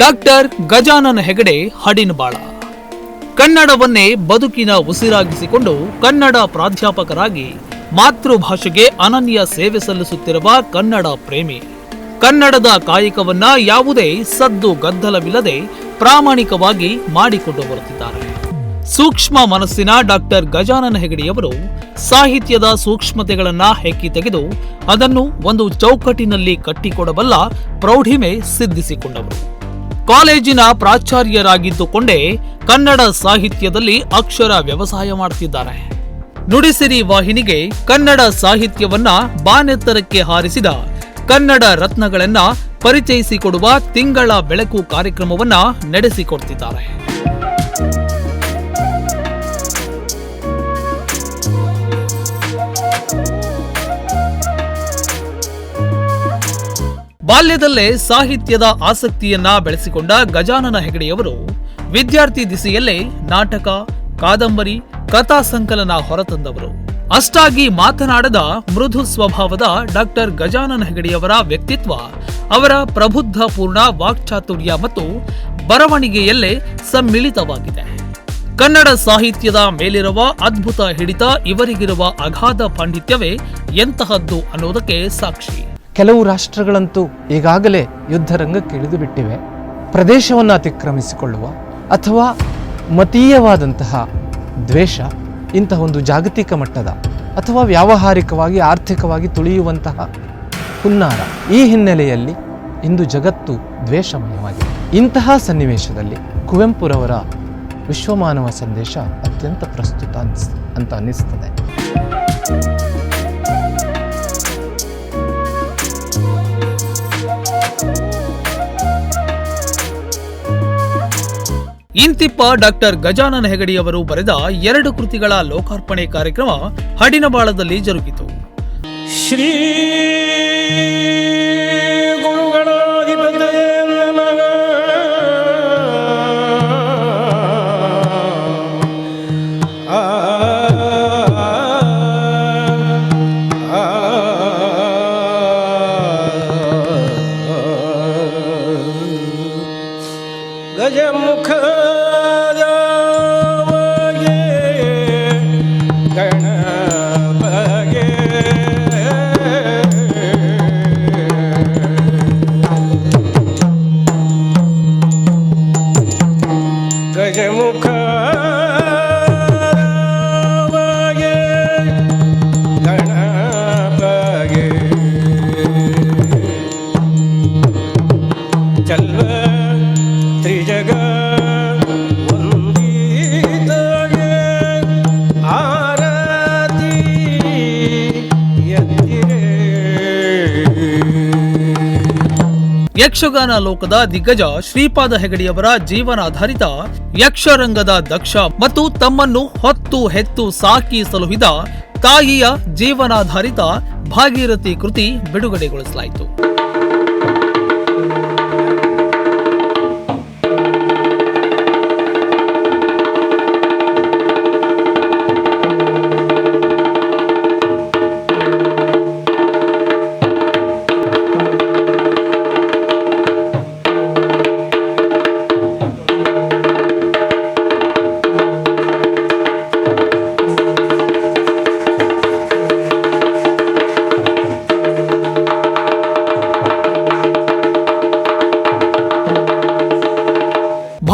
Doctor Gajanana Hegde ಹಡಿನಬಾಳ. ಕನ್ನಡವನ್ನೇ ಬದುಕಿನ ಉಸಿರಾಗಿಸಿಕೊಂಡು ಕನ್ನಡ ಪ್ರಾಧ್ಯಾಪಕರಾಗಿ ಮಾತೃಭಾಷೆಗೆ ಅನನ್ಯ ಸೇವೆ ಸಲ್ಲಿಸುತ್ತಿರುವ ಕನ್ನಡ ಪ್ರೇಮಿ. ಕನ್ನಡದ ಕಾಯಕವನ್ನ ಯಾವುದೇ ಸದ್ದು ಗದ್ದಲವಿಲ್ಲದೆ ಪ್ರಾಮಾಣಿಕವಾಗಿ ಮಾಡಿಕೊಂಡು ಬರುತ್ತಿದ್ದಾರೆ. ಸೂಕ್ಷ್ಮ ಮನಸ್ಸಿನ ಡಾಕ್ಟರ್ ಗಜಾನನ ಹೆಗಡೆಯವರು ಸಾಹಿತ್ಯದ ಸೂಕ್ಷ್ಮತೆಗಳನ್ನ ಹೆಕ್ಕಿ ತೆಗೆದು ಅದನ್ನು ಒಂದು ಚೌಕಟ್ಟಿನಲ್ಲಿ ಕಟ್ಟಿಕೊಡಬಲ್ಲ ಪ್ರೌಢಿಮೆ ಸಿದ್ಧಿಸಿಕೊಂಡವರು. ಕಾಲೇಜಿನ ಪ್ರಾಚಾರ್ಯರಾಗಿದ್ದುಕೊಂಡೇ ಕನ್ನಡ ಸಾಹಿತ್ಯದಲ್ಲಿ ಅಕ್ಷರ ವ್ಯವಸಾಯ ಮಾಡುತ್ತಿದ್ದಾರೆ ನುಡಿಸಿರಿ ವಾಹಿನಿಗೆ ಕನ್ನಡ ಸಾಹಿತ್ಯವನ್ನ ಬಾನೆತ್ತರಕ್ಕೆ ಹಾರಿಸಿದ ಕನ್ನಡ ರತ್ನಗಳನ್ನ ಪರಿಚಯಿಸಿಕೊಡುವ ತಿಂಗಳ ಬೆಳಕು ಕಾರ್ಯಕ್ರಮವನ್ನ ನಡೆಸಿಕೊಡ್ತಿದ್ದಾರೆ. ಬಾಲ್ಯದಲ್ಲೇ ಸಾಹಿತ್ಯದ ಆಸಕ್ತಿಯನ್ನ ಬೆಳೆಸಿಕೊಂಡ ಗಜಾನನ ಹೆಗಡೆಯವರು ವಿದ್ಯಾರ್ಥಿ ದಿಸೆಯಲ್ಲೇ ನಾಟಕ, ಕಾದಂಬರಿ, ಕಥಾ ಸಂಕಲನ ಹೊರತಂದವರು. ಅಷ್ಟಾಗಿ ಮಾತನಾಡದ ಮೃದು ಸ್ವಭಾವದ ಡಾಕ್ಟರ್ ಗಜಾನನ ಹೆಗಡೆಯವರ ವ್ಯಕ್ತಿತ್ವ, ಅವರ ಪ್ರಬುದ್ಧ ಪೂರ್ಣ ವಾಕ್ಚಾತುರ್ಯ ಮತ್ತು ಬರವಣಿಗೆಯಲ್ಲೇ ಸಮ್ಮಿಳಿತವಾಗಿದೆ. ಕನ್ನಡ ಸಾಹಿತ್ಯದ ಮೇಲಿರುವ ಅದ್ಭುತ ಹಿಡಿತ ಇವರಿಗಿರುವ ಅಗಾಧ ಪಾಂಡಿತ್ಯವೇ ಎಂತಹದ್ದು ಅನ್ನೋದಕ್ಕೆ ಸಾಕ್ಷಿ. ಕೆಲವು ರಾಷ್ಟ್ರಗಳಂತೂ ಈಗಾಗಲೇ ಯುದ್ಧ ರಂಗಕ್ಕೆ ಇಳಿದು ಬಿಟ್ಟಿವೆ ಪ್ರದೇಶವನ್ನು ಅತಿಕ್ರಮಿಸಿಕೊಳ್ಳುವ ಅಥವಾ ಮತೀಯವಾದಂತಹ ದ್ವೇಷ ಇಂತಹ ಒಂದು ಜಾಗತಿಕ ಮಟ್ಟದ ಅಥವಾ ವ್ಯಾವಹಾರಿಕವಾಗಿ ಆರ್ಥಿಕವಾಗಿ ತುಳಿಯುವಂತಹ ಹುನ್ನಾರ ಈ ಹಿನ್ನೆಲೆಯಲ್ಲಿ ಇಂದು ಜಗತ್ತು ದ್ವೇಷಮಯವಾಗಿದೆ. ಇಂತಹ ಸನ್ನಿವೇಶದಲ್ಲಿ ಕುವೆಂಪುರವರ ವಿಶ್ವಮಾನವ ಸಂದೇಶ ಅತ್ಯಂತ ಪ್ರಸ್ತುತ ಅನ್ಸ್, ಅಂತ ಅನ್ನಿಸ್ತದೆ. ಇಂತಿಪ್ಪ ಡಾಕ್ಟರ್ ಗಜಾನನ ಹೆಗಡಿಯವರು ಬರೆದ ಎರಡು ಕೃತಿಗಳ ಲೋಕಾರ್ಪಣೆ ಕಾರ್ಯಕ್ರಮ ಹಡಿನಬಾಳದಲ್ಲಿ ಜರುಗಿತು. ಶ್ರೀ ಗಣಪಗೆ. ಚಲ್ವ ತ್ರಿಜಗ ಯಕ್ಷಗಾನ ಲೋಕದ ದಿಗ್ಗಜ ಶ್ರೀಪಾದ ಹೆಗಡಿಯವರ ಜೀವನಾಧಾರಿತ ಯಕ್ಷರಂಗದ ದಕ್ಷ ಮತ್ತು ತಮ್ಮನ್ನು ಹೊತ್ತು ಹೆತ್ತು ಸಾಕಿ ಸಲುಹಿದ ತಾಯಿಯ ಜೀವನಾಧಾರಿತ ಭಾಗೀರಥಿ ಕೃತಿ ಬಿಡುಗಡೆಗೊಳಿಸಲಾಯಿತು.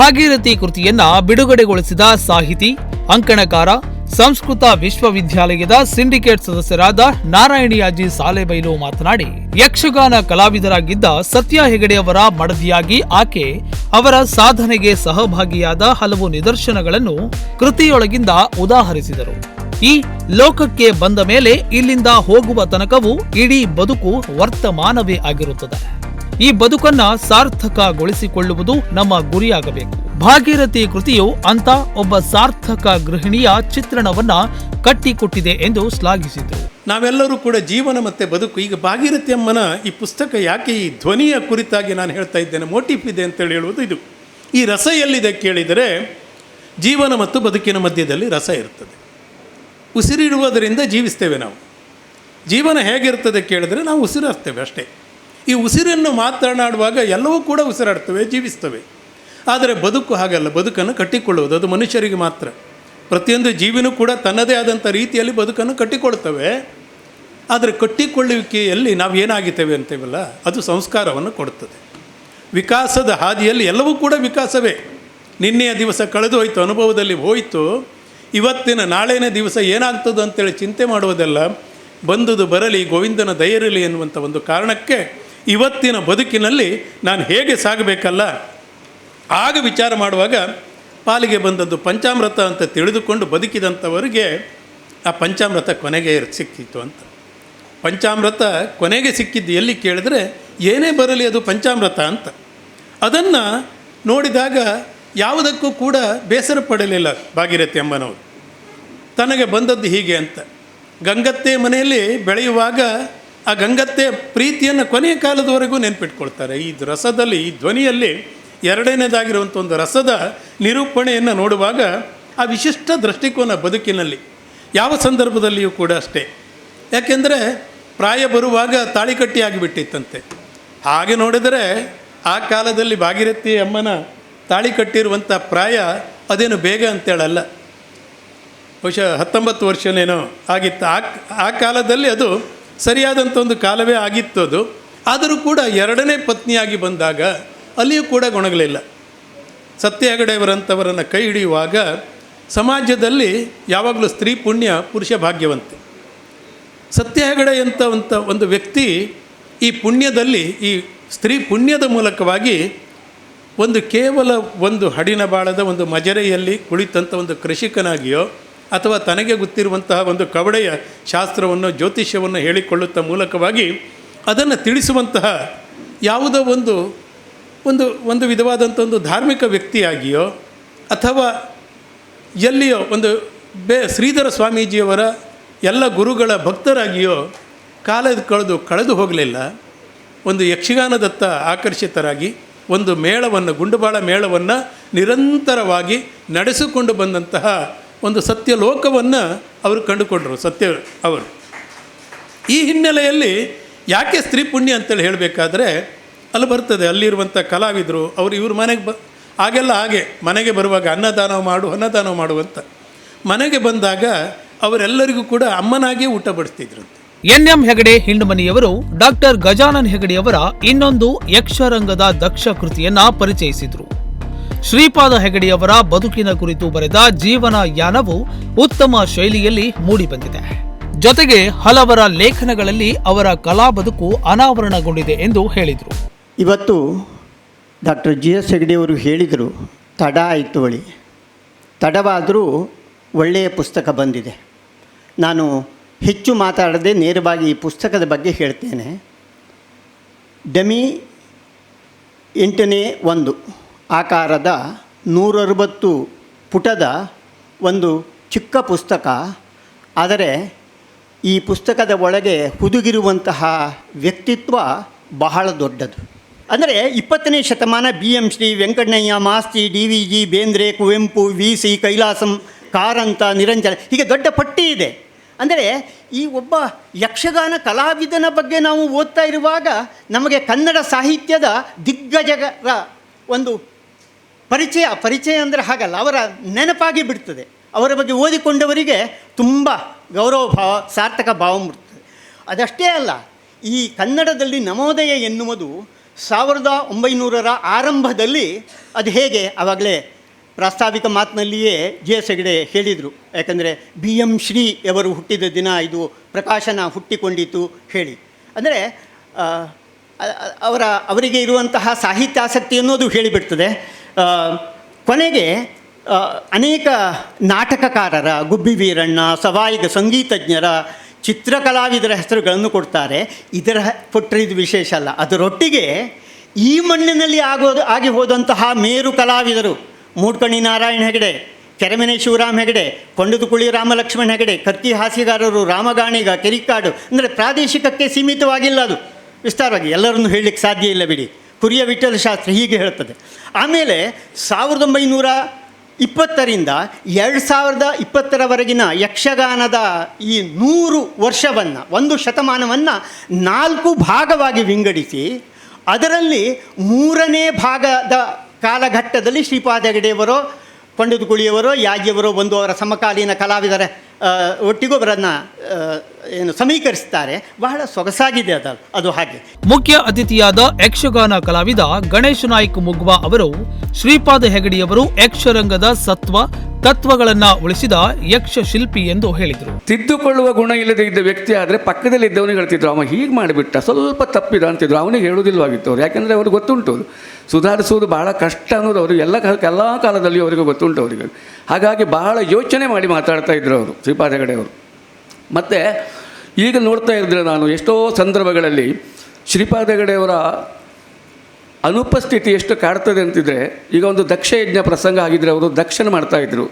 ಭಾಗೀರಥಿ ಕೃತಿಯನ್ನ ಬಿಡುಗಡೆಗೊಳಿಸಿದ ಸಾಹಿತಿ, ಅಂಕಣಕಾರ, ಸಂಸ್ಕೃತ ವಿಶ್ವವಿದ್ಯಾಲಯದ ಸಿಂಡಿಕೇಟ್ ಸದಸ್ಯರಾದ ನಾರಾಯಣಿಯಾಜಿ ಸಾಲೆಬೈಲು ಮಾತನಾಡಿ, ಯಕ್ಷಗಾನ ಕಲಾವಿದರಾಗಿದ್ದ ಸತ್ಯ ಹೆಗಡೆಯವರ ಮಡದಿಯಾಗಿ ಆಕೆ ಅವರ ಸಾಧನೆಗೆ ಸಹಭಾಗಿಯಾದ ಹಲವು ನಿದರ್ಶನಗಳನ್ನು ಕೃತಿಯೊಳಗಿಂದ ಉದಾಹರಿಸಿದರು. ಈ ಲೋಕಕ್ಕೆ ಬಂದ ಮೇಲೆ ಇಲ್ಲಿಂದ ಹೋಗುವ ತನಕವೂ ಇಡೀ ಬದುಕು ವರ್ತಮಾನವೇ ಆಗಿರುತ್ತದೆ. ಈ ಬದುಕನ್ನ ಸಾರ್ಥಕಗೊಳಿಸಿಕೊಳ್ಳುವುದು ನಮ್ಮ ಗುರಿಯಾಗಬೇಕು. ಭಾಗೀರಥಿ ಕೃತಿಯು ಅಂತ ಒಬ್ಬ ಸಾರ್ಥಕ ಗೃಹಿಣಿಯ ಚಿತ್ರಣವನ್ನ ಕಟ್ಟಿಕೊಟ್ಟಿದೆ ಎಂದು ಶ್ಲಾಘಿಸಿದರು. ನಾವೆಲ್ಲರೂ ಕೂಡ ಜೀವನ ಮತ್ತೆ ಬದುಕು, ಈಗ ಭಾಗೀರಥಿ ಅಮ್ಮನ ಈ ಪುಸ್ತಕ ಯಾಕೆ ಈ ಧ್ವನಿಯ ಕುರಿತಾಗಿ ನಾನು ಹೇಳ್ತಾ ಇದ್ದೇನೆ ಮೋಟಿಫ್ ಇದೆ ಅಂತೇಳಿ ಹೇಳುವುದು ಇದು. ಈ ರಸ ಎಲ್ಲಿದೆ ಕೇಳಿದರೆ, ಜೀವನ ಮತ್ತು ಬದುಕಿನ ಮಧ್ಯದಲ್ಲಿ ರಸ ಇರ್ತದೆ. ಉಸಿರಿಡುವುದರಿಂದ ಜೀವಿಸ್ತೇವೆ ನಾವು. ಜೀವನ ಹೇಗಿರ್ತದೆ ಕೇಳಿದರೆ ನಾವು ಉಸಿರಾಡ್ತೇವೆ ಅಷ್ಟೇ. ಈ ಉಸಿರನ್ನು ಮಾತನಾಡುವಾಗ ಎಲ್ಲವೂ ಕೂಡ ಉಸಿರಾಡ್ತವೆ, ಜೀವಿಸ್ತವೆ. ಆದರೆ ಬದುಕು ಹಾಗಲ್ಲ, ಬದುಕನ್ನು ಕಟ್ಟಿಕೊಳ್ಳುವುದು, ಅದು ಮನುಷ್ಯರಿಗೆ ಮಾತ್ರ. ಪ್ರತಿಯೊಂದು ಜೀವಿನೂ ಕೂಡ ತನ್ನದೇ ಆದಂಥ ರೀತಿಯಲ್ಲಿ ಬದುಕನ್ನು ಕಟ್ಟಿಕೊಳ್ತವೆ. ಆದರೆ ಕಟ್ಟಿಕೊಳ್ಳುವಿಕೆಯಲ್ಲಿ ನಾವು ಏನಾಗಿದ್ದೇವೆ ಅಂತೇವಲ್ಲ, ಅದು ಸಂಸ್ಕಾರವನ್ನು ಕೊಡುತ್ತದೆ. ವಿಕಾಸದ ಹಾದಿಯಲ್ಲಿ ಎಲ್ಲವೂ ಕೂಡ ವಿಕಾಸವೇ. ನಿನ್ನೆಯ ದಿವಸ ಕಳೆದು ಹೋಯಿತು, ಅನುಭವದಲ್ಲಿ ಹೋಯಿತು. ಇವತ್ತಿನ ನಾಳೆನೇ ದಿವಸ ಏನಾಗ್ತದೋ ಅಂತೇಳಿ ಚಿಂತೆ ಮಾಡುವುದೆಲ್ಲ ಬಂದುದು, ಬರಲಿ, ಗೋವಿಂದನ ದಯರಿರಲಿ ಎನ್ನುವಂಥ ಒಂದು ಕಾರಣಕ್ಕೆ ಇವತ್ತಿನ ಬದುಕಿನಲ್ಲಿ ನಾನು ಹೇಗೆ ಸಾಗಬೇಕಲ್ಲ? ಆಗ ವಿಚಾರ ಮಾಡುವಾಗ ಪಾಲಿಗೆ ಬಂದದ್ದು ಪಂಚಾಮೃತ ಅಂತ ತಿಳಿದುಕೊಂಡು ಬದುಕಿದಂಥವರಿಗೆ ಆ ಪಂಚಾಮೃತ ಕೊನೆಗೆ ಸಿಕ್ಕಿತ್ತು ಅಂತ. ಪಂಚಾಮೃತ ಕೊನೆಗೆ ಸಿಕ್ಕಿದ್ದು ಎಲ್ಲಿ ಕೇಳಿದ್ರೆ ಏನೇ ಬರಲಿ ಅದು ಪಂಚಾಮೃತ ಅಂತ. ಅದನ್ನು ನೋಡಿದಾಗ ಯಾವುದಕ್ಕೂ ಕೂಡ ಬೇಸರ ಪಡಲಿಲ್ಲ ಭಾಗೀರಥಿ ಅಮ್ಮನವರು. ತನಗೆ ಬಂದದ್ದು ಹೀಗೆ ಅಂತ. ಗಂಗತ್ತೆ ಮನೆಯಲ್ಲಿ ಬೆಳೆಯುವಾಗ ಆ ಗಂಗತ್ತೆ ಪ್ರೀತಿಯನ್ನು ಕೊನೆಯ ಕಾಲದವರೆಗೂ ನೆನ್ಪಿಟ್ಕೊಳ್ತಾರೆ. ಈ ರಸದಲ್ಲಿ, ಈ ಧ್ವನಿಯಲ್ಲಿ ಎರಡನೇದಾಗಿರುವಂಥ ಒಂದು ರಸದ ನಿರೂಪಣೆಯನ್ನು ನೋಡುವಾಗ ಆ ವಿಶಿಷ್ಟ ದೃಷ್ಟಿಕೋನ ಬದುಕಿನಲ್ಲಿ, ಯಾವ ಸಂದರ್ಭದಲ್ಲಿಯೂ ಕೂಡ ಅಷ್ಟೇ. ಯಾಕೆಂದರೆ ಪ್ರಾಯ ಬರುವಾಗ ತಾಳಿಕಟ್ಟಿ ಆಗಿಬಿಟ್ಟಿತ್ತಂತೆ. ಹಾಗೆ ನೋಡಿದರೆ ಆ ಕಾಲದಲ್ಲಿ ಭಾಗಿರಥಿ ಅಮ್ಮನ ತಾಳಿ ಕಟ್ಟಿರುವಂಥ ಪ್ರಾಯ ಅದೇನು ಬೇಗ ಅಂತೇಳಲ್ಲ. ಬಹುಶಃ ಹತ್ತೊಂಬತ್ತು ವರ್ಷನೇನೋ ಆಗಿತ್ತು. ಆ ಆ ಕಾಲದಲ್ಲಿ ಅದು ಸರಿಯಾದಂಥ ಒಂದು ಕಾಲವೇ ಆಗಿತ್ತು ಅದು. ಆದರೂ ಕೂಡ ಎರಡನೇ ಪತ್ನಿಯಾಗಿ ಬಂದಾಗ ಅಲ್ಲಿಯೂ ಕೂಡ ಗೊಣಗಲಿಲ್ಲ. ಸತ್ಯ ಹೆಗಡೆಯವರಂಥವರನ್ನು ಕೈ ಹಿಡಿಯುವಾಗ ಸಮಾಜದಲ್ಲಿ ಯಾವಾಗಲೂ ಸ್ತ್ರೀ ಪುಣ್ಯ, ಪುರುಷ ಭಾಗ್ಯವಂತೆ. ಸತ್ಯ ಹೆಗಡೆ ಅಂತ ಒಂದು ವ್ಯಕ್ತಿ ಈ ಪುಣ್ಯದಲ್ಲಿ, ಈ ಸ್ತ್ರೀ ಪುಣ್ಯದ ಮೂಲಕವಾಗಿ ಒಂದು ಕೇವಲ ಒಂದು ಹಡಿನ ಬಾಳದ ಒಂದು ಮಜರೆಯಲ್ಲಿ ಕುಳಿತಂಥ ಒಂದು ಕೃಷಿಕನಾಗಿಯೋ ಅಥವಾ ತನಗೆ ಗೊತ್ತಿರುವಂತಹ ಒಂದು ಕವಡೆಯ ಶಾಸ್ತ್ರವನ್ನು, ಜ್ಯೋತಿಷ್ಯವನ್ನು ಹೇಳಿಕೊಳ್ಳುತ್ತ ಮೂಲಕವಾಗಿ ಅದನ್ನು ತಿಳಿಸುವಂತಹ ಯಾವುದೋ ಒಂದು ಒಂದು ಒಂದು ವಿಧವಾದಂಥ ಒಂದು ಧಾರ್ಮಿಕ ವ್ಯಕ್ತಿಯಾಗಿಯೋ ಅಥವಾ ಎಲ್ಲಿಯೋ ಒಂದು ಬೇ, ಶ್ರೀಧರ ಸ್ವಾಮೀಜಿಯವರ ಎಲ್ಲ ಗುರುಗಳ ಭಕ್ತರಾಗಿಯೋ ಕಾಲದ ಕಳೆದು ಕಳೆದು ಹೋಗಲಿಲ್ಲ. ಒಂದು ಯಕ್ಷಗಾನದತ್ತ ಆಕರ್ಷಿತರಾಗಿ, ಒಂದು ಮೇಳವನ್ನು, ಗುಂಡುಬಾಳ ಮೇಳವನ್ನು ನಿರಂತರವಾಗಿ ನಡೆಸಿಕೊಂಡು ಬಂದಂತಹ ಒಂದು ಸತ್ಯ ಲೋಕವನ್ನು ಅವರು ಕಂಡುಕೊಂಡರು, ಸತ್ಯ ಅವರು. ಈ ಹಿನ್ನೆಲೆಯಲ್ಲಿ ಯಾಕೆ ಸ್ತ್ರೀ ಪುಣ್ಯ ಅಂತೇಳಿ ಹೇಳಬೇಕಾದ್ರೆ, ಅಲ್ಲಿ ಬರ್ತದೆ ಅಲ್ಲಿರುವಂಥ ಕಲಾವಿದರು, ಅವರು ಇವ್ರ ಮನೆಗೆ ಬ ಆಗೆಲ್ಲ ಹಾಗೆ, ಮನೆಗೆ ಬರುವಾಗ ಅನ್ನದಾನ ಮಾಡು, ಅನ್ನದಾನ ಮಾಡುವಂತ ಮನೆಗೆ ಬಂದಾಗ ಅವರೆಲ್ಲರಿಗೂ ಕೂಡ ಅಮ್ಮನಾಗಿಯೇ ಊಟ ಬಡಿಸ್ತಿದ್ರಂತೆ. ಎನ್ ಎಂ ಹೆಗಡೆ ಹಿಂಡುಮನಿಯವರು ಡಾಕ್ಟರ್ ಗಜಾನನ್ ಹೆಗಡೆಯವರ ಇನ್ನೊಂದು ಯಕ್ಷರಂಗದ ದಕ್ಷ ಕೃತಿಯನ್ನ ಪರಿಚಯಿಸಿದರು. ಶ್ರೀಪಾದ ಹೆಗಡೆಯವರ ಬದುಕಿನ ಕುರಿತು ಬರೆದ ಜೀವನ ಯಾನವು ಉತ್ತಮ ಶೈಲಿಯಲ್ಲಿ ಮೂಡಿಬಂದಿದೆ. ಜೊತೆಗೆ ಹಲವರ ಲೇಖನಗಳಲ್ಲಿ ಅವರ ಕಲಾ ಬದುಕು ಅನಾವರಣಗೊಂಡಿದೆ ಎಂದು ಹೇಳಿದರು. ಇವತ್ತು ಡಾಕ್ಟರ್ ಜಿ ಎಸ್ ಹೆಗಡೆಯವರು ಹೇಳಿದರು, ತಡ ಆಯಿತು ಬಳಿ ತಡವಾದರೂ ಒಳ್ಳೆಯ ಪುಸ್ತಕ ಬಂದಿದೆ. ನಾನು ಹೆಚ್ಚು ಮಾತಾಡದೆ ನೇರವಾಗಿ ಈ ಪುಸ್ತಕದ ಬಗ್ಗೆ ಹೇಳ್ತೇನೆ. ಡೆಮಿ ಎಂಟನೇ ಒಂದು. ಆಕಾರದ ನೂರರವತ್ತು ಪುಟದ ಒಂದು ಚಿಕ್ಕ ಪುಸ್ತಕ. ಆದರೆ ಈ ಪುಸ್ತಕದ ಒಳಗೆ ಹುದುಗಿರುವಂತಹ ವ್ಯಕ್ತಿತ್ವ ಬಹಳ ದೊಡ್ಡದು. ಅಂದರೆ ಇಪ್ಪತ್ತನೇ ಶತಮಾನ B M Shri Venkannaiah, Masti, D V G, Bendre, Kuvempu, V C, Kailasam, Karanth, Niranjana, ಹೀಗೆ ದೊಡ್ಡ ಪಟ್ಟಿ ಇದೆ. ಅಂದರೆ ಈ ಒಬ್ಬ ಯಕ್ಷಗಾನ ಕಲಾವಿದನ ಬಗ್ಗೆ ನಾವು ಓದ್ತಾ ಇರುವಾಗ ನಮಗೆ ಕನ್ನಡ ಸಾಹಿತ್ಯದ ದಿಗ್ಗಜರ ಒಂದು ಪರಿಚಯ ಪರಿಚಯ ಅಂದರೆ ಹಾಗಲ್ಲ, ಅವರ ನೆನಪಾಗಿ ಬಿಡ್ತದೆ. ಅವರ ಬಗ್ಗೆ ಓದಿಕೊಂಡವರಿಗೆ ತುಂಬ ಗೌರವ ಭಾವ ಸಾರ್ಥಕ ಭಾವ ಮೂಡ್ತದೆ ಅದಷ್ಟೇ ಅಲ್ಲ, ಈ ಕನ್ನಡದಲ್ಲಿ ನವೋದಯ ಎನ್ನುವುದು ಸಾವಿರದ ಒಂಬೈನೂರರ ಆರಂಭದಲ್ಲಿ ಅದು ಹೇಗೆ, ಆವಾಗಲೇ ಪ್ರಾಸ್ತಾವಿಕ ಮಾತಿನಲ್ಲಿಯೇ ಜಿ ಎಸ್ ಹೆಗಡೆ ಹೇಳಿದರು. ಯಾಕಂದರೆ ಬಿ ಎಂ ಶ್ರೀ ಅವರು ಹುಟ್ಟಿದ ದಿನ, ಇದು ಪ್ರಕಾಶನ ಹುಟ್ಟಿಕೊಂಡಿತು ಹೇಳಿ. ಅಂದರೆ ಅವರ, ಅವರಿಗೆ ಇರುವಂತಹ ಸಾಹಿತ್ಯಾಸಕ್ತಿ ಅನ್ನೋದು ಹೇಳಿಬಿಡ್ತದೆ. ಕೊನೆಗೆ ಅನೇಕ ನಾಟಕಕಾರರ, ಗುಬ್ಬಿ ವೀರಣ್ಣ, ಸವಾಯಿಗ ಸಂಗೀತಜ್ಞರ ಚಿತ್ರಕಲಾವಿದರ ಹೆಸರುಗಳನ್ನು ಕೊಡ್ತಾರೆ. ಇದರ ಕೊಟ್ಟರೆ ಇದು ವಿಶೇಷ ಅಲ್ಲ. ಅದರೊಟ್ಟಿಗೆ ಈ ಮಣ್ಣಿನಲ್ಲಿ ಆಗೋದು, ಆಗಿ ಹೋದಂತಹ ಮೇರು ಕಲಾವಿದರು, ಮೂಡ್ಕಣಿ ನಾರಾಯಣ ಹೆಗಡೆ, ಕೆರೆಮನೆ ಶಿವರಾಮ್ ಹೆಗಡೆ, ಕೊಂಡದಕುಳಿ ರಾಮಲಕ್ಷ್ಮಣ್ ಹೆಗಡೆ, ಕತ್ತಿ ಹಾಸ್ಯಗಾರರು ರಾಮಗಾಣಿಗ, ಕೆರಿಕಾಡು, ಅಂದರೆ ಪ್ರಾದೇಶಿಕಕ್ಕೆ ಸೀಮಿತವಾಗಿಲ್ಲ ಅದು. ವಿಸ್ತಾರವಾಗಿ ಎಲ್ಲರನ್ನು ಹೇಳಲಿಕ್ಕೆ ಸಾಧ್ಯ ಇಲ್ಲ ಬಿಡಿ. ಕುರಿಯ ವಿಠಲ ಶಾಸ್ತ್ರ ಹೀಗೆ ಹೇಳ್ತದೆ ಆಮೇಲೆ ಸಾವಿರದ ಒಂಬೈನೂರ ಇಪ್ಪತ್ತರಿಂದ ಎರಡು ಸಾವಿರದ ಇಪ್ಪತ್ತರವರೆಗಿನ ಯಕ್ಷಗಾನದ ಈ ನೂರು ವರ್ಷವನ್ನು, ಒಂದು ಶತಮಾನವನ್ನು ನಾಲ್ಕು ಭಾಗವಾಗಿ ವಿಂಗಡಿಸಿ, ಅದರಲ್ಲಿ ಮೂರನೇ ಭಾಗದ ಕಾಲಘಟ್ಟದಲ್ಲಿ ಶ್ರೀಪಾದ ಹೆಗಡೆಯವರೋ ಪಂಡಿತ್ ಕುಳಿಯವರೋ ಯಾಜಿಯವರೋ ಬಂದು ಅವರ ಸಮಕಾಲೀನ ಕಲಾವಿದರ. ಒಟ್ಟಿಗೂ ಅವರನ್ನು ಏನು ಸಮೀಕರಿಸ್ತಾರೆ. ಬಹಳ ಸೊಗಸಾಗಿದೆ ಅದು ಅದು ಹಾಗೆ. ಮುಖ್ಯ ಅತಿಥಿಯಾದ ಯಕ್ಷಗಾನ ಕಲಾವಿದ ಗಣೇಶ ನಾಯ್ಕ ಮುಗ್ವಾ ಅವರು ಶ್ರೀಪಾದ ಹೆಗಡಿಯವರು ಯಕ್ಷರಂಗದ ಸತ್ವ ತತ್ವಗಳನ್ನ ಉಳಿಸಿದ ಯಕ್ಷ ಶಿಲ್ಪಿ ಎಂದು ಹೇಳಿದರು. ತಿದ್ದುಕೊಳ್ಳುವ ಗುಣ ಇಲ್ಲದೆ ಇದ್ದ ವ್ಯಕ್ತಿ ಆದರೆ ಪಕ್ಕದಲ್ಲಿ ಇದ್ದವನು ಹೇಳ್ತಿದ್ರು, ಅವ ಹೀಗೆ ಮಾಡಿಬಿಟ್ಟ, ಸ್ವಲ್ಪ ತಪ್ಪಿದ ಅಂತಿದ್ರು. ಅವನಿಗೆ ಹೇಳುವುದಿಲ್ಲವಾಗಿತ್ತು ಅವ್ರು ಯಾಕೆಂದರೆ ಅವ್ರಿಗೆ ಗೊತ್ತುಂಟು. ಸುಧಾರಿಸುವುದು ಬಹಳ ಕಷ್ಟ ಅನ್ನೋದು ಅವರು ಎಲ್ಲ ಎಲ್ಲ ಕಾಲದಲ್ಲಿ ಅವರಿಗೆ ಗೊತ್ತುಂಟು ಅವರಿಗೆ. ಹಾಗಾಗಿ ಬಹಳ ಯೋಚನೆ ಮಾಡಿ ಮಾತಾಡ್ತಾ ಇದ್ರು ಅವರು ಶ್ರೀಪಾದ ಅವರು ಮತ್ತು ಈಗ ನೋಡ್ತಾ ಇದ್ದರೆ ನಾನು ಎಷ್ಟೋ ಸಂದರ್ಭಗಳಲ್ಲಿ ಶ್ರೀಪಾದ ಅನುಪಸ್ಥಿತಿ ಎಷ್ಟು ಕಾಡ್ತದೆ ಅಂತಿದ್ರೆ, ಈಗ ಒಂದು ದಕ್ಷ ಯಜ್ಞ ಪ್ರಸಂಗ ಆಗಿದ್ರೆ ಅವರು ದಕ್ಷನ ಮಾಡ್ತಾ ಇದ್ರು.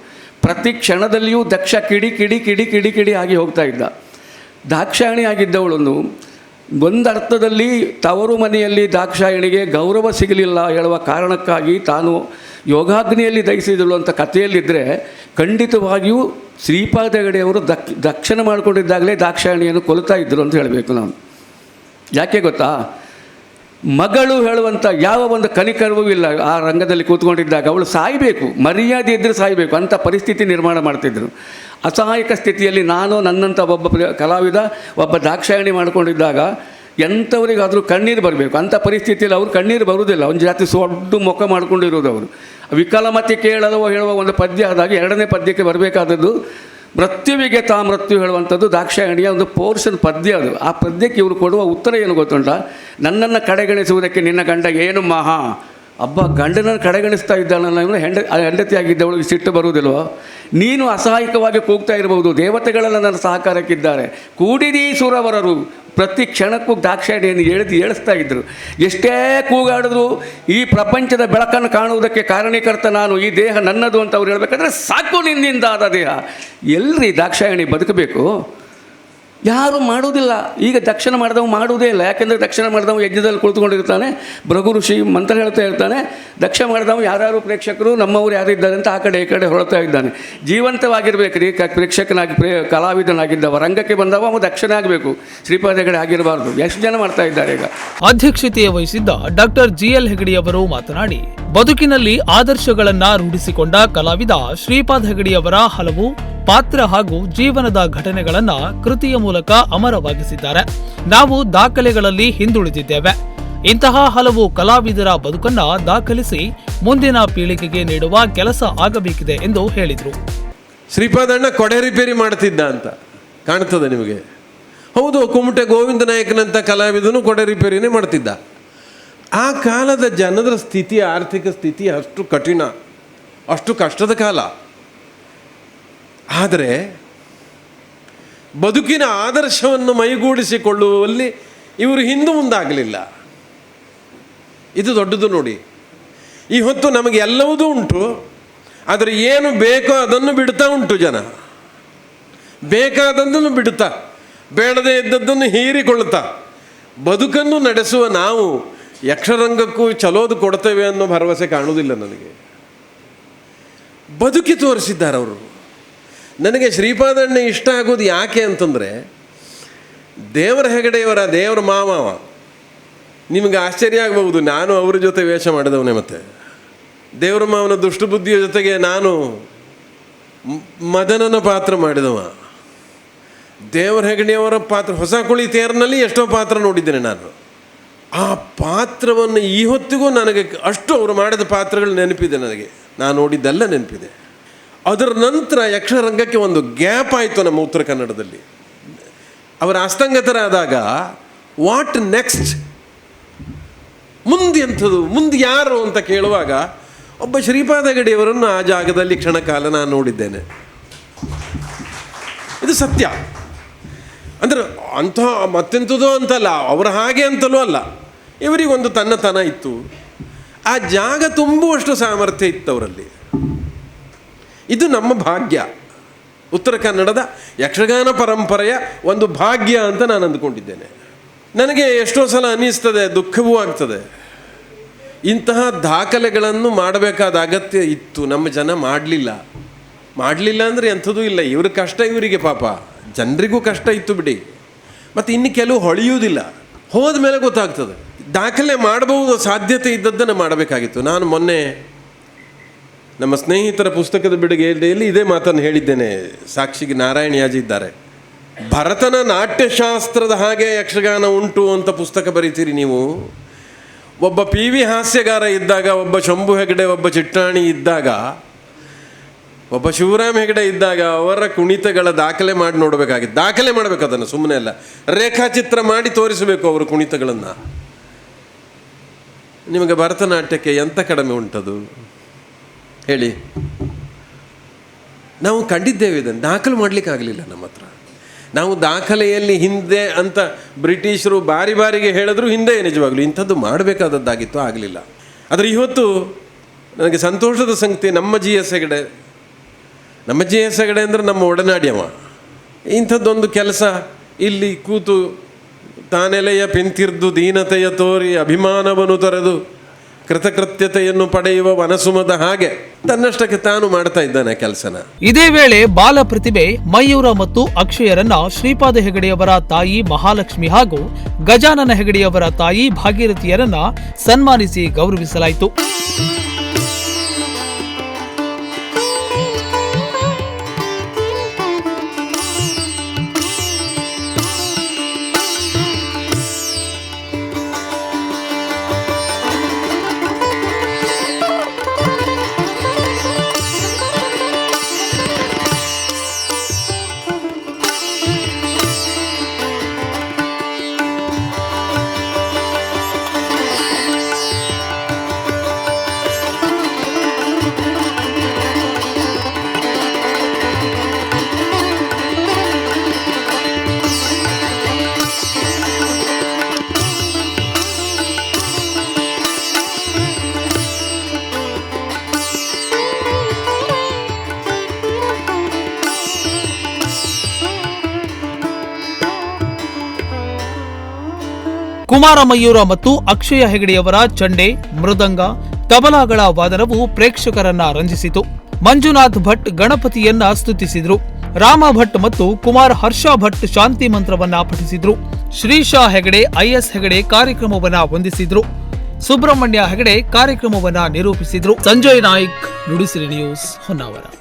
ಪ್ರತಿ ಕ್ಷಣದಲ್ಲಿಯೂ ದಕ್ಷ ಕಿಡಿ ಕಿಡಿ ಕಿಡಿ ಕಿಡಿ ಕಿಡಿ ಆಗಿ ಹೋಗ್ತಾ ಇದ್ದ. ದಾಕ್ಷಾಯಣಿ ಆಗಿದ್ದವಳನ್ನು ಒಂದು ಅರ್ಥದಲ್ಲಿ ತವರು ಮನೆಯಲ್ಲಿ ದಾಕ್ಷಾಯಣಿಗೆ ಗೌರವ ಸಿಗಲಿಲ್ಲ ಹೇಳುವ ಕಾರಣಕ್ಕಾಗಿ ತಾನು ಯೋಗಾಗ್ನಿಯಲ್ಲಿ ದಹಿಸಿದಳು ಅಂತ ಕಥೆಯಲ್ಲಿದ್ದರೆ ಖಂಡಿತವಾಗಿಯೂ ಶ್ರೀಪಾದ ಹೆಗಡೆಯವರು ದಕ್ ದಕ್ಷಿಣ ಮಾಡಿಕೊಂಡಿದ್ದಾಗಲೇ ದಾಕ್ಷಾಯಣಿಯನ್ನು ಕೊಲ್ತಾ ಇದ್ದರು ಅಂತ ಹೇಳಬೇಕು ನಾನು. ಯಾಕೆ ಗೊತ್ತಾ? ಮಗಳು ಹೇಳುವಂಥ ಯಾವ ಒಂದು ಕನಿಕರವೂ ಇಲ್ಲ. ಆ ರಂಗದಲ್ಲಿ ಕೂತ್ಕೊಂಡಿದ್ದಾಗ ಅವಳು ಸಾಯಬೇಕು, ಮರ್ಯಾದೆ ಇದ್ದರೆ ಸಾಯಬೇಕು ಅಂಥ ಪರಿಸ್ಥಿತಿ ನಿರ್ಮಾಣ ಮಾಡ್ತಿದ್ದರು ಅಸಹಾಯಕ ಸ್ಥಿತಿಯಲ್ಲಿ ನಾನು ನನ್ನಂಥ ಒಬ್ಬ ಕಲಾವಿದ, ಒಬ್ಬ ದಾಕ್ಷಾಯಣಿ ಮಾಡಿಕೊಂಡಿದ್ದಾಗ ಎಂಥವರಿಗಾದರೂ ಕಣ್ಣೀರು ಬರಬೇಕು. ಅಂಥ ಪರಿಸ್ಥಿತಿಯಲ್ಲಿ ಅವರು ಕಣ್ಣೀರು ಬರುವುದಿಲ್ಲ. ಒಂದು ಜಾತಿ ಸೊಡ್ಡು ಮುಖ ಮಾಡ್ಕೊಂಡಿರೋದು ಅವರು. ವಿಕಲಮತಿ ಕೇಳಲು ಹೇಳುವ ಒಂದು ಪದ್ಯ ಆದಾಗ ಎರಡನೇ ಪದ್ಯಕ್ಕೆ ಬರಬೇಕಾದದ್ದು ಮೃತ್ಯುವಿಗೆ ತಾ ಮೃತ್ಯು ಹೇಳುವಂಥದ್ದು ದಾಕ್ಷಾಯಣಿಯ ಒಂದು ಪೋರ್ಷನ್ ಪದ್ಯ ಅದು. ಆ ಪದ್ಯಕ್ಕೆ ಇವರು ಕೊಡುವ ಉತ್ತರ ಏನು ಗೊತ್ತುಂಟ? ನನ್ನನ್ನು ಕಡೆಗಣಿಸುವುದಕ್ಕೆ ನಿನ್ನ ಗಂಡ ಏನು ಮಹಾ? ಅಬ್ಬ, ಗಂಡನನ್ನು ಕಡೆಗಣಿಸ್ತಾ ಇದ್ದಾಳಲ್ಲ ಇವನು ಹೆಂಡ, ಹೆಂಡತಿಯಾಗಿದ್ದವಳಿಗೆ ಸಿಟ್ಟು ಬರುವುದಿಲ್ವೋ? ನೀನು ಅಸಹಾಯಕವಾಗಿ ಕೂಗ್ತಾ ಇರಬಹುದು. ದೇವತೆಗಳೆಲ್ಲ ನನ್ನ ಸಹಕಾರಕ್ಕಿದ್ದಾರೆ. ಕೂಡಿದೀ ಸುರವರರು. ಪ್ರತಿ ಕ್ಷಣಕ್ಕೂ ದಾಕ್ಷಾಯಿಣಿಯನ್ನು ಎಳೆದು ಏಳಿಸ್ತಾ ಇದ್ದರು ಎಷ್ಟೇ ಕೂಗಾಡಿದ್ರು ಈ ಪ್ರಪಂಚದ ಬೆಳಕನ್ನು ಕಾಣುವುದಕ್ಕೆ ಕಾರಣೀಕರ್ತ ನಾನು ಈ ದೇಹ ನನ್ನದು ಅಂತ ಅವ್ರು ಹೇಳಬೇಕಂದ್ರೆ ಸಾಕು ನಿನ್ನಿಂದ ಆದ ದೇಹ. ಎಲ್ಲರಿ ದಾಕ್ಷಾಯಣಿ ಬದುಕಬೇಕು? ಯಾರು ಮಾಡುವುದಿಲ್ಲ. ಈಗ ದಕ್ಷಿಣ ಮಾಡಿದವ ಮಾಡುವುದೇ ಇಲ್ಲ. ಯಾಕೆಂದರೆ ದಕ್ಷಿಣ ಮಾಡಿದವ ಯಜ್ಞದಲ್ಲಿ ಕುಳಿತುಕೊಂಡಿರ್ತಾನೆ. ಭೃಗು ಋಷಿ ಮಂತ್ರ ಹೇಳ್ತಾ ಇರ್ತಾನೆ. ದಕ್ಷ ಮಾಡಿದವ ಯಾರ್ಯಾರು ಪ್ರೇಕ್ಷಕರು, ನಮ್ಮವರು ಯಾರಿದ್ದಾರೆ ಅಂತ ಆ ಕಡೆ ಈ ಕಡೆ ಹೊರಳ್ತಾ ಇದ್ದಾನೆ. ಜೀವಂತವಾಗಿರ್ಬೇಕು. ರೀ ಕ- ಪ್ರೇಕ್ಷಕನಾಗಿ, ಪ್ರೇ ಕಲಾವಿದನಾಗಿದ್ದವ, ರಂಗಕ್ಕೆ ಬಂದವ ಅವ ದಕ್ಷಿಣ ಆಗಬೇಕು. ಶ್ರೀಪಾದ ಹೆಗಡೆ ಆಗಿರಬಾರ್ದು. ಎಷ್ಟು ಜನ ಮಾಡ್ತಾ ಇದ್ದಾರೆ ಈಗ? ಅಧ್ಯಕ್ಷತೆಯ ವಹಿಸಿದ್ದ ಡಾಕ್ಟರ್ ಜಿ ಜಿಎಲ್ ಹೆಗಡಿಯವರು ಮಾತನಾಡಿ, ಬದುಕಿನಲ್ಲಿ ಆದರ್ಶಗಳನ್ನ ರೂಢಿಸಿಕೊಂಡ ಕಲಾವಿದ ಶ್ರೀಪಾದ್ ಹೆಗಡಿಯವರ ಹಲವು ಪಾತ್ರ ಹಾಗೂ ಜೀವನದ ಘಟನೆಗಳನ್ನ ಕೃತಿಯ ಮೂಲಕ ಅಮರವಾಗಿಸಿದ್ದಾರೆ. ನಾವು ದಾಖಲೆಗಳಲ್ಲಿ ಹಿಂದುಳಿದಿದ್ದೇವೆ. ಇಂತಹ ಹಲವು ಕಲಾವಿದರ ಬದುಕನ್ನ ದಾಖಲಿಸಿ ಮುಂದಿನ ಪೀಳಿಗೆಗೆ ನೀಡುವ ಕೆಲಸ ಆಗಬೇಕಿದೆ ಎಂದು ಹೇಳಿದರು. ಶ್ರೀಪಾದಣ್ಣ ಕೊಡೆ ರಿಪೇರಿ ಮಾಡ್ತಿದ್ದ ಅಂತ ಕಾಣ್ತದೆ ನಿಮಗೆ? ಹೌದು, ಕುಮಟೆ ಗೋವಿಂದ ನಾಯಕನಂತ ಕಲಾವಿದನು ಕೊಡೆ ರಿಪೇರಿನೇ ಮಾಡ್ತಿದ್ದ. ಆ ಕಾಲದ ಜನರ ಸ್ಥಿತಿ, ಆರ್ಥಿಕ ಸ್ಥಿತಿ ಅಷ್ಟು ಕಠಿಣ, ಅಷ್ಟು ಕಷ್ಟದ ಕಾಲ. ಆದರೆ ಬದುಕಿನ ಆದರ್ಶವನ್ನು ಮೈಗೂಡಿಸಿಕೊಳ್ಳುವಲ್ಲಿ ಇವರು ಹಿಂದು ಮುಂದಾಗಲಿಲ್ಲ. ಇದು ದೊಡ್ಡದು ನೋಡಿ. ಈ ಹೊತ್ತು ನಮಗೆ ಎಲ್ಲವುದೂ ಉಂಟು, ಆದರೆ ಏನು ಬೇಕೋ ಅದನ್ನು ಬಿಡ್ತಾ ಉಂಟು ಜನ. ಬೇಕಾದದ್ದನ್ನು ಬಿಡುತ್ತಾ, ಬೇಡದೇ ಇದ್ದದ್ದನ್ನು ಹೀರಿಕೊಳ್ಳುತ್ತಾ, ಬದುಕನ್ನು ನಡೆಸುವ ನಾವು ಯಕ್ಷರಂಗಕ್ಕೂ ಚಲೋದು ಕೊಡ್ತೇವೆ ಅನ್ನೋ ಭರವಸೆ ಕಾಣುವುದಿಲ್ಲ ನನಗೆ. ಬದುಕಿ ತೋರಿಸಿದ್ದಾರೆ ಅವರು. ನನಗೆ ಶ್ರೀಪಾದಣ್ಣ ಇಷ್ಟ ಆಗೋದು ಯಾಕೆ ಅಂತಂದರೆ, ದೇವರ ಹೆಗಡೆಯವರ ದೇವರ ಮಾವ. ನಿಮಗೆ ಆಶ್ಚರ್ಯ ಆಗಬಹುದು, ನಾನು ಅವರ ಜೊತೆ ವೇಷ ಮಾಡಿದವನೇ ಮತ್ತೆ. ದೇವರ ಮಾವನ ದುಷ್ಟು ಬುದ್ಧಿಯ ಜೊತೆಗೆ ನಾನು ಮದನನ ಪಾತ್ರ ಮಾಡಿದವ. ದೇವರ ಹೆಗಡೆಯವರ ಪಾತ್ರ, ಹೊಸ ಕುಳಿ ತೇರಿನಲ್ಲಿ ಎಷ್ಟೋ ಪಾತ್ರ ನೋಡಿದ್ದೇನೆ ನಾನು. ಆ ಪಾತ್ರವನ್ನು ಈ ಹೊತ್ತಿಗೂ ನನಗೆ ಅಷ್ಟು ಅವರು ಮಾಡಿದ ಪಾತ್ರಗಳು ನೆನಪಿದೆ ನನಗೆ. ನಾನು ನೋಡಿದ್ದೆಲ್ಲ ನೆನಪಿದೆ. ಅದರ ನಂತರ ಯಕ್ಷರಂಗಕ್ಕೆ ಒಂದು ಗ್ಯಾಪ್ ಆಯಿತು ನಮ್ಮ ಉತ್ತರ ಕನ್ನಡದಲ್ಲಿ. ಅವರ ಅಸ್ತಂಗತರಾದಾಗ, ವಾಟ್ ನೆಕ್ಸ್ಟ್? ಮುಂದೆ ಎಂಥದ್ದು ಮುಂದೆ ಯಾರು ಅಂತ ಕೇಳುವಾಗ, ಒಬ್ಬ ಶ್ರೀಪಾದ ಗಡಿಯವರನ್ನು ಆ ಜಾಗದಲ್ಲಿ ಕ್ಷಣಕಾಲ ನಾನು ನೋಡಿದ್ದೇನೆ. ಇದು ಸತ್ಯ. ಅಂದರೆ ಅಂಥ, ಮತ್ತೆಂಥದೋ ಅಂತಲ್ಲ, ಅವರ ಹಾಗೆ ಅಂತಲೂ ಅಲ್ಲ. ಇವರಿಗೊಂದು ತನ್ನತನ ಇತ್ತು. ಆ ಜಾಗ ತುಂಬುವಷ್ಟು ಸಾಮರ್ಥ್ಯ ಇತ್ತು ಅವರಲ್ಲಿ. ಇದು ನಮ್ಮ ಭಾಗ್ಯ. ಉತ್ತರ ಕನ್ನಡದ ಯಕ್ಷಗಾನ ಪರಂಪರೆಯ ಒಂದು ಭಾಗ್ಯ ಅಂತ ನಾನು ಅಂದುಕೊಂಡಿದ್ದೇನೆ. ನನಗೆ ಎಷ್ಟೋ ಸಲ ಅನ್ನಿಸ್ತದೆ, ದುಃಖವೂ ಆಗ್ತದೆ. ಇಂತಹ ದಾಖಲೆಗಳನ್ನು ಮಾಡಬೇಕಾದ ಅಗತ್ಯ ಇತ್ತು. ನಮ್ಮ ಜನ ಮಾಡಲಿಲ್ಲ. ಮಾಡಲಿಲ್ಲ ಅಂದರೆ ಎಂಥದೂ ಇಲ್ಲ. ಇವ್ರ ಕಷ್ಟ ಇವರಿಗೆ ಪಾಪ. ಜನರಿಗೂ ಕಷ್ಟ ಇತ್ತು ಬಿಡಿ. ಮತ್ತು ಇನ್ನು ಕೆಲವು ಹೊಳೆಯುವುದಿಲ್ಲ. ಹೋದ ಮೇಲೆ ಗೊತ್ತಾಗ್ತದೆ. ದಾಖಲೆ ಮಾಡಬಹುದು ಸಾಧ್ಯತೆ ಇದ್ದದ್ದನ್ನು ಮಾಡಬೇಕಾಗಿತ್ತು. ನಾನು ಮೊನ್ನೆ ನಮ್ಮ ಸ್ನೇಹಿತರ ಪುಸ್ತಕದ ಬಿಡುಗೆಯಲ್ಲಿ ಇದೇ ಮಾತನ್ನು ಹೇಳಿದ್ದೇನೆ. ಸಾಕ್ಷಿಗೆ ನಾರಾಯಣ ಯಾಜಿ ಇದ್ದಾರೆ. ಭರತನ ನಾಟ್ಯಶಾಸ್ತ್ರದ ಹಾಗೆ ಯಕ್ಷಗಾನ ಉಂಟು ಅಂತ ಪುಸ್ತಕ ಬರೀತೀರಿ ನೀವು. ಒಬ್ಬ ಪಿ ವಿ ಹಾಸ್ಯಗಾರ ಇದ್ದಾಗ, ಒಬ್ಬ ಶಂಭು ಹೆಗಡೆ, ಒಬ್ಬ ಚಿಟ್ಟಾಣಿ ಇದ್ದಾಗ, ಒಬ್ಬ ಶಿವರಾಮ್ ಹೆಗಡೆ ಇದ್ದಾಗ ಅವರ ಕುಣಿತಗಳ ದಾಖಲೆ ಮಾಡಿ ನೋಡಬೇಕಾಗಿತ್ತು. ದಾಖಲೆ ಮಾಡಬೇಕು ಅದನ್ನು, ಸುಮ್ಮನೆ ಅಲ್ಲ. ರೇಖಾಚಿತ್ರ ಮಾಡಿ ತೋರಿಸಬೇಕು ಅವರು ಕುಣಿತಗಳನ್ನು. ನಿಮಗೆ ಭರತನಾಟ್ಯಕ್ಕೆ ಎಂಥ ಕಡಿಮೆ ಉಂಟದು? ಹೇಳಿ. ನಾವು ಕಂಡಿದ್ದೇವೆ ಇದನ್ನು. ದಾಖಲು ಮಾಡಲಿಕ್ಕಾಗಲಿಲ್ಲ ನಮ್ಮ ಹತ್ರ. ನಾವು ದಾಖಲೆಯಲ್ಲಿ ಹಿಂದೆ ಅಂತ ಬ್ರಿಟಿಷರು ಬಾರಿ ಬಾರಿಗೆ ಹೇಳಿದ್ರು, ಹಿಂದೆ ನಿಜವಾಗ್ಲೂ. ಇಂಥದ್ದು ಮಾಡಬೇಕಾದದ್ದಾಗಿತ್ತು, ಆಗಲಿಲ್ಲ. ಆದರೆ ಇವತ್ತು ನನಗೆ ಸಂತೋಷದ ಸಂಗತಿ, ನಮ್ಮ ಜಿ ಎಸ್ ಹೆಗಡೆ ನಮ್ಮ ಜಿ ಎಸ್ ಹೆಗಡೆ ಅಂದರೆ ನಮ್ಮ ಒಡನಾಡ್ಯವ. ಇಂಥದ್ದೊಂದು ಕೆಲಸ, ಇಲ್ಲಿ ಕೂತು ತಾನೆಲೆಯ ಪಿಂತಿರ್ದು ದೀನತೆಯ ತೋರಿ ಅಭಿಮಾನವನ್ನು ತೊರೆದು ಕೃತಕೃತ್ಯತೆಯನ್ನು ಪಡೆಯುವ ವನಸುಮದ ಹಾಗೆ ತನ್ನಷ್ಟಕ್ಕೆ ತಾನು ಮಾಡ್ತಾ ಇದ್ದಾನೆ ಕೆಲಸನ. ಇದೇ ವೇಳೆ ಬಾಲ ಪ್ರತಿಭೆ, ಮಯೂರ ಮತ್ತು ಅಕ್ಷಯರನ್ನ ಶ್ರೀಪಾದ ಹೆಗಡೆಯವರ ತಾಯಿ ಮಹಾಲಕ್ಷ್ಮಿ ಹಾಗೂ ಗಜಾನನ ಹೆಗಡೆಯವರ ತಾಯಿ ಭಾಗೀರಥಿಯರನ್ನ ಸನ್ಮಾನಿಸಿ ಗೌರವಿಸಲಾಯಿತು. ಕುಮಾರ ಮಯೂರ ಮತ್ತು ಅಕ್ಷಯ ಹೆಗಡೆಯವರ ಚಂಡೆ, ಮೃದಂಗ, ತಬಲಾಗಳ ವಾದನವು ಪ್ರೇಕ್ಷಕರನ್ನ ರಂಜಿಸಿತು. ಮಂಜುನಾಥ್ ಭಟ್ ಗಣಪತಿಯನ್ನ ಸ್ತುತಿಸಿದ್ರು. ರಾಮ ಭಟ್ ಮತ್ತು ಕುಮಾರ್ ಹರ್ಷ ಭಟ್ ಶಾಂತಿ ಮಂತ್ರವನ್ನ ಪಠಿಸಿದ್ರು. ಶ್ರೀಶಾ ಹೆಗಡೆ, ಐಎಸ್ ಹೆಗಡೆ ಕಾರ್ಯಕ್ರಮವನ್ನ ವಂದಿಸಿದ್ರು ಸುಬ್ರಹ್ಮಣ್ಯ ಹೆಗಡೆ ಕಾರ್ಯಕ್ರಮವನ್ನ ನಿರೂಪಿಸಿದ್ರು. ಸಂಜಯ್ ನಾಯ್ಕ್, ನುಡಿಸಿರಿ ನ್ಯೂಸ್ ಹೊನ್ನಾವರ.